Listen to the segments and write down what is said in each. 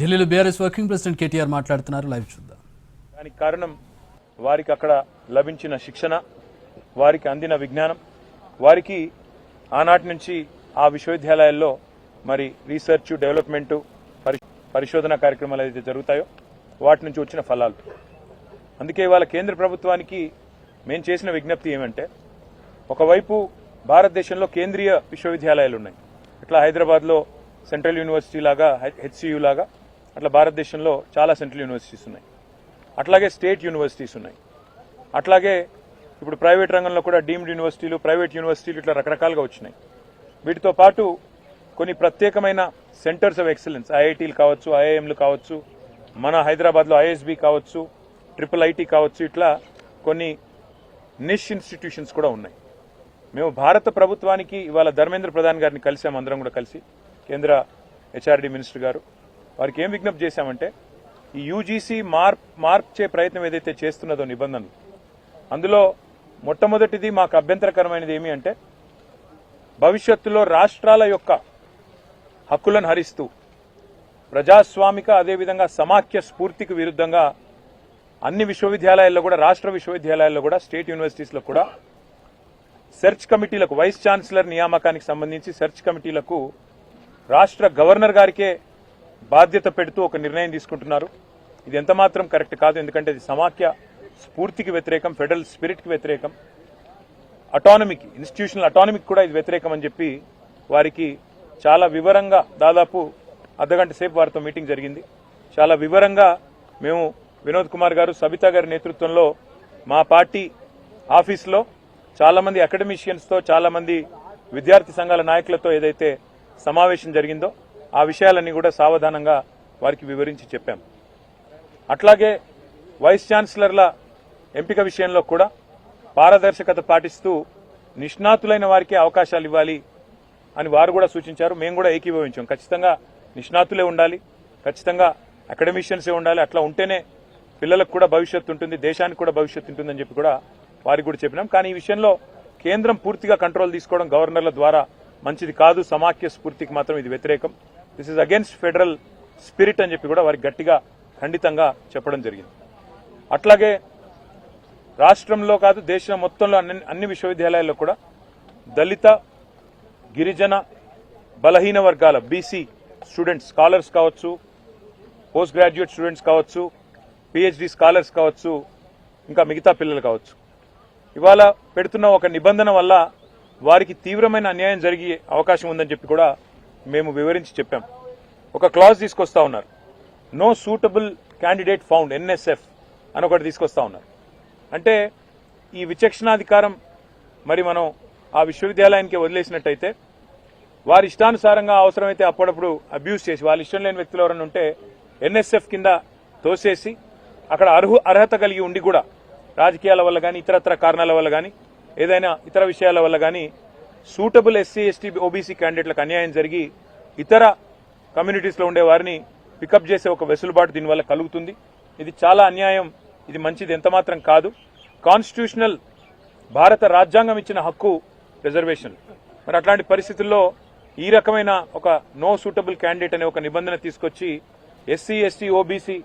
ఢిల్లీలో BRS working president KTR మాట్లాడుతున్నారు. Live చూద్దాం. దానికి కారణం వారికి అక్కడ లభించిన శిక్షణ వారికి అందిన విజ్ఞానం వారికి ఆనాటి నుంచి ఆ విశ్వవిద్యాలయాల్లో మరి రీసెర్చ్ డెవలప్మెంటు పరి పరిశోధన కార్యక్రమాలు ఏదైతే జరుగుతాయో వాటి నుంచి వచ్చిన ఫలాలు. అందుకే ఇవాళ కేంద్ర ప్రభుత్వానికి మేము చేసిన విజ్ఞప్తి ఏమంటే ఒకవైపు భారతదేశంలో కేంద్రీయ విశ్వవిద్యాలయాలు ఉన్నాయి. ఇట్లా హైదరాబాద్లో సెంట్రల్ యూనివర్సిటీ లాగా హెచ్సియు లాగా అట్లా భారతదేశంలో చాలా సెంట్రల్ యూనివర్సిటీస్ ఉన్నాయి. అట్లాగే స్టేట్ యూనివర్సిటీస్ ఉన్నాయి. అట్లాగే ఇప్పుడు ప్రైవేట్ రంగంలో కూడా డీమ్డ్ యూనివర్సిటీలు ప్రైవేట్ యూనివర్సిటీలు ఇట్లా రకరకాలుగా వచ్చినాయి. వీటితో పాటు కొన్ని ప్రత్యేకమైన సెంటర్స్ ఆఫ్ ఎక్సలెన్స్ ఐఐటీలు కావచ్చు ఐఐఎంలు కావచ్చు మన హైదరాబాద్లో ఐఎస్బి కావచ్చు ట్రిపుల్ ఐటీ కావచ్చు ఇట్లా కొన్ని నిష్ ఇన్స్టిట్యూషన్స్ కూడా ఉన్నాయి. మేము భారత ప్రభుత్వానికి ఇవాళ ధర్మేంద్ర ప్రధాన్ గారిని కలిసాం అందరం కూడా కలిసి. కేంద్ర హెచ్ఆర్డి మినిస్టర్ గారు వారికి ఏం విజ్ఞప్తి చేశామంటే ఈ యూజీసీ మార్ప్ మార్చే ప్రయత్నం ఏదైతే చేస్తున్నదో నిబంధనలు అందులో మొట్టమొదటిది మాకు అభ్యంతరకరమైనది ఏమి అంటే భవిష్యత్తులో రాష్ట్రాల యొక్క హక్కులను హరిస్తూ ప్రజాస్వామిక అదేవిధంగా సమాఖ్య స్ఫూర్తికి విరుద్ధంగా అన్ని విశ్వవిద్యాలయాల్లో కూడా రాష్ట్ర విశ్వవిద్యాలయాల్లో కూడా స్టేట్ యూనివర్సిటీస్లో కూడా సెర్చ్ కమిటీలకు వైస్ ఛాన్సలర్ నియామకానికి సంబంధించి సెర్చ్ కమిటీలకు రాష్ట్ర గవర్నర్ గారికే బాధ్యత పెడుతూ ఒక నిర్ణయం తీసుకుంటున్నారు. ఇది ఎంత మాత్రం కరెక్ట్ కాదు ఎందుకంటే ఇది సమాఖ్య స్ఫూర్తికి వ్యతిరేకం ఫెడరల్ స్పిరిట్కి వ్యతిరేకం. అటానమీకి ఇన్స్టిట్యూషనల్ అటానమీకి కూడా ఇది వ్యతిరేకం అని చెప్పి వారికి చాలా వివరంగా దాదాపు అర్ధగంట సేపు వారితో మీటింగ్ జరిగింది. చాలా వివరంగా మేము వినోద్ కుమార్ గారు సబితా గారి నేతృత్వంలో మా పార్టీ ఆఫీస్లో చాలామంది అకాడమిషియన్స్తో చాలామంది విద్యార్థి సంఘాల నాయకులతో ఏదైతే సమావేశం జరిగిందో ఆ విషయాలన్నీ కూడా సావధానంగా వారికి వివరించి చెప్పాం. అట్లాగే వైస్ ఛాన్సలర్ల ఎంపిక విషయంలో కూడా పారదర్శకత పాటిస్తూ నిష్ణాతులైన వారికే అవకాశాలు ఇవ్వాలి అని వారు కూడా సూచించారు. మేము కూడా ఏకీభవించాం. ఖచ్చితంగా నిష్ణాతులే ఉండాలి. ఖచ్చితంగా అకాడమిషియన్సే ఉండాలి. అట్లా ఉంటేనే పిల్లలకు కూడా భవిష్యత్తు ఉంటుంది దేశానికి కూడా భవిష్యత్తు ఉంటుందని చెప్పి కూడా వారికి కూడా చెప్పినాం. కానీ ఈ విషయంలో కేంద్రం పూర్తిగా కంట్రోల్ తీసుకోవడం గవర్నర్ల ద్వారా మంచిది కాదు. సమాఖ్య స్ఫూర్తికి మాత్రం ఇది వ్యతిరేకం. This is against federal spirit అని చెప్పి కూడా వారికి గట్టిగా ఖండితంగా చెప్పడం జరిగింది. అట్లాగే రాష్ట్రంలో కాదు దేశం మొత్తంలో అన్ని అన్ని విశ్వవిద్యాలయాల్లో కూడా దళిత గిరిజన బలహీన వర్గాల బీసీ స్టూడెంట్స్ స్కాలర్స్ కావచ్చు పోస్ట్ గ్రాడ్యుయేట్ స్టూడెంట్స్ కావచ్చు పిహెచ్డి స్కాలర్స్ కావచ్చు ఇంకా మిగతా పిల్లలు కావచ్చు. ఇవాళ పెడుతున్న ఒక నిబంధన వల్ల వారికి తీవ్రమైన అన్యాయం జరిగే అవకాశం ఉందని చెప్పి కూడా మేము వివరించి చెప్పాం. ఒక క్లాజ్ తీసుకొస్తా ఉన్నారు. No suitable candidate found NSF అని ఒకటి తీసుకొస్తా ఉన్నారు. అంటే ఈ విచక్షణాధికారం మరి మనం ఆ విశ్వవిద్యాలయానికి వదిలేసినట్టయితే వారి ఇష్టానుసారంగా అవసరమైతే అప్పుడప్పుడు అబ్యూస్ చేసి వాళ్ళ ఇష్టం లేని వ్యక్తులు ఎవరైనా ఉంటే ఎన్ఎస్ఎఫ్ కింద తోసేసి అక్కడ అర్హు అర్హత కలిగి ఉండి కూడా రాజకీయాల వల్ల కానీ ఇతరత్ర కారణాల వల్ల కానీ ఏదైనా ఇతర విషయాల వల్ల కానీ సూటబుల్ ఎస్సీ ఎస్టీ ఓబీసీ క్యాండిడేట్లకు అన్యాయం జరిగి ఇతర కమ్యూనిటీస్లో ఉండే వారిని పికప్ చేసే ఒక వెసులుబాటు దీనివల్ల కలుగుతుంది. ఇది చాలా అన్యాయం. ఇది మంచిది ఎంతమాత్రం కాదు. కాన్స్టిట్యూషనల్ భారత రాజ్యాంగం ఇచ్చిన హక్కు రిజర్వేషన్. మరి అట్లాంటి పరిస్థితుల్లో ఈ రకమైన ఒక నో సూటబుల్ క్యాండిడేట్ అనే ఒక నిబంధన తీసుకొచ్చి ఎస్సీ ఎస్టీ ఓబీసీ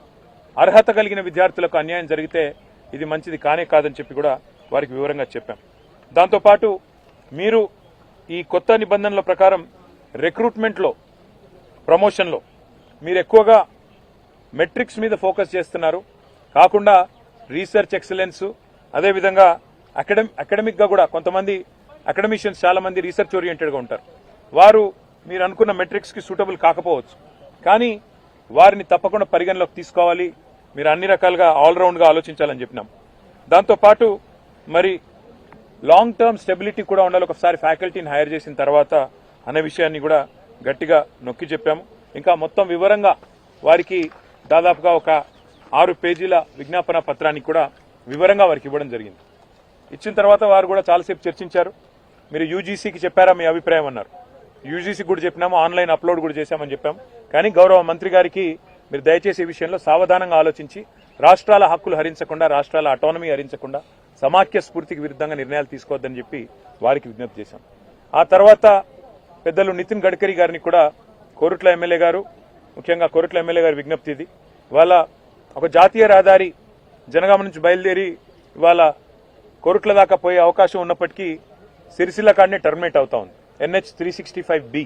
అర్హత కలిగిన విద్యార్థులకు అన్యాయం జరిగితే ఇది మంచిది కానే కాదని చెప్పి కూడా వారికి వివరంగా చెప్పాం. దాంతోపాటు మీరు ఈ కొత్త నిబంధనల ప్రకారం రిక్రూట్మెంట్లో ప్రమోషన్లో మీరు ఎక్కువగా మెట్రిక్స్ మీద ఫోకస్ చేస్తున్నారు. కాకుండా రీసెర్చ్ ఎక్సలెన్స్ అదేవిధంగా అకాడమి అకాడమిక్గా కూడా కొంతమంది అకాడమిషియన్స్ చాలా మంది రీసెర్చ్ ఓరియంటెడ్గా ఉంటారు. వారు మీరు అనుకున్న మెట్రిక్స్కి సూటబుల్ కాకపోవచ్చు. కానీ వారిని తప్పకుండా పరిగణలోకి తీసుకోవాలి. మీరు అన్ని రకాలుగా ఆల్రౌండ్గా ఆలోచించాలని చెప్పినాం. దాంతోపాటు మరి లాంగ్ టర్మ్ స్టెబిలిటీ కూడా ఉండాలి. ఒకసారి ఫ్యాకల్టీని హైర్ చేసిన తర్వాత అనే విషయాన్ని కూడా గట్టిగా నొక్కి చెప్పాము. ఇంకా మొత్తం వివరంగా వారికి దాదాపుగా ఒక ఆరు పేజీల విజ్ఞాపన పత్రాన్ని కూడా వివరంగా వారికి ఇవ్వడం జరిగింది. ఇచ్చిన తర్వాత వారు కూడా చాలాసేపు చర్చించారు. మీరు యూజీసీకి చెప్పారా మీ అభిప్రాయం అన్నారు. యూజీసీకి కూడా చెప్పినాము ఆన్లైన్ అప్లోడ్ కూడా చేశామని చెప్పాము. కానీ గౌరవ మంత్రి గారికి మీరు దయచేసి ఈ విషయంలో సావధానంగా ఆలోచించి రాష్ట్రాల హక్కులు హరించకుండా రాష్ట్రాల అటానమీ హరించకుండా సమాఖ్య స్ఫూర్తికి విరుద్ధంగా నిర్ణయాలు తీసుకోవద్దని చెప్పి వారికి విజ్ఞప్తి చేశాం. ఆ తర్వాత పెద్దలు నితిన్ గడ్కరీ గారిని కూడా కోరుట్ల ఎమ్మెల్యే గారు ముఖ్యంగా కోరుట్ల ఎమ్మెల్యే గారి విజ్ఞప్తి ఇది. ఇవాళ ఒక జాతీయ రహదారి జనగామ నుంచి బయలుదేరి ఇవాళ కోరుట్ల దాకా పోయే అవకాశం ఉన్నప్పటికీ సిరిసిల్ల కాడనే టర్మినేట్ అవుతా ఉంది. NH three sixty five B.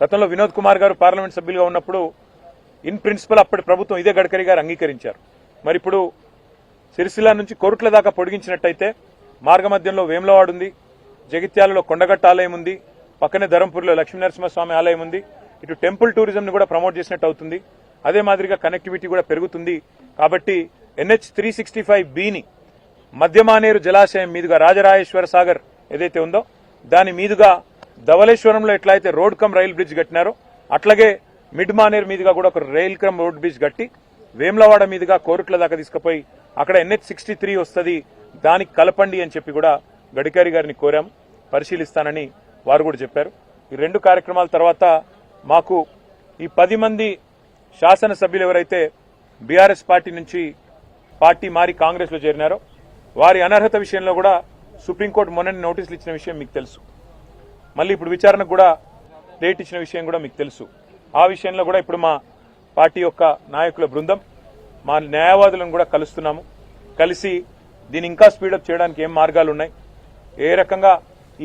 గతంలో వినోద్ కుమార్ గారు పార్లమెంట్ సభ్యులుగా ఉన్నప్పుడు ఇన్ ప్రిన్సిపల్ అప్పటి ప్రభుత్వం ఇదే గడ్కరీ గారు అంగీకరించారు. మరి ఇప్పుడు సిరిసిల్ల నుంచి కొరుట్ల దాకా పొడిగించినట్టయితే మార్గమధ్యంలో వేమలవాడు ఉంది జగిత్యాలలో కొండగట్ట ఆలయం ఉంది పక్కనే ధరంపూర్లో లక్ష్మీనరసింహస్వామి ఆలయం ఉంది ఇటు టెంపుల్ టూరిజంని కూడా ప్రమోట్ చేసినట్టు అవుతుంది. అదే మాదిరిగా కనెక్టివిటీ కూడా పెరుగుతుంది. కాబట్టి ఎన్హెచ్ త్రీ సిక్స్టీ ఫైవ్ బిని మధ్యమానేరు జలాశయం మీదుగా రాజరాజేశ్వర సాగర్ ఏదైతే ఉందో దాని మీదుగా ధవళేశ్వరంలో ఎట్లయితే రోడ్ కమ్ రైల్ బ్రిడ్జ్ కట్టినారో అట్లాగే మిడ్ మానేరు మీదుగా కూడా ఒక రైల్ కమ్ రోడ్ బ్రిడ్జ్ కట్టి వేమ్లవాడ మీదుగా కోరుట్ల దాకా తీసుకుపోయి అక్కడ ఎన్హెచ్ సిక్స్టీ త్రీ వస్తుంది. దానికి కలపండి అని చెప్పి కూడా గడికారి గారిని కోరాం. పరిశీలిస్తానని వారు కూడా చెప్పారు. ఈ రెండు కార్యక్రమాల తర్వాత మాకు ఈ పది మంది శాసనసభ్యులు ఎవరైతే బీఆర్ఎస్ పార్టీ నుంచి పార్టీ మారి కాంగ్రెస్లో చేరినారో వారి అనర్హత విషయంలో కూడా సుప్రీంకోర్టు మొన్న నోటీసులు ఇచ్చిన విషయం మీకు తెలుసు. మళ్ళీ ఇప్పుడు విచారణకు కూడా డేట్ ఇచ్చిన విషయం కూడా మీకు తెలుసు. ఆ విషయంలో కూడా ఇప్పుడు మా పార్టీ యొక్క నాయకుల బృందం. మా న్యాయవాదులను కూడా కలుస్తున్నాము. కలిసి దీన్ని ఇంకా స్పీడప్ చేయడానికి ఏం మార్గాలు ఉన్నాయి? ఏ రకంగా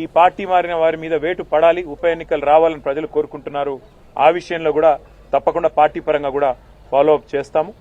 ఈ పార్టీ మారిన వారి మీద వేటు పడాలి ఉప ఎన్నికలు రావాలని ప్రజలు కోరుకుంటున్నారు ఆ విషయంలో కూడా తప్పకుండా పార్టీ పరంగా కూడా ఫాలో అప్ చేస్తాము.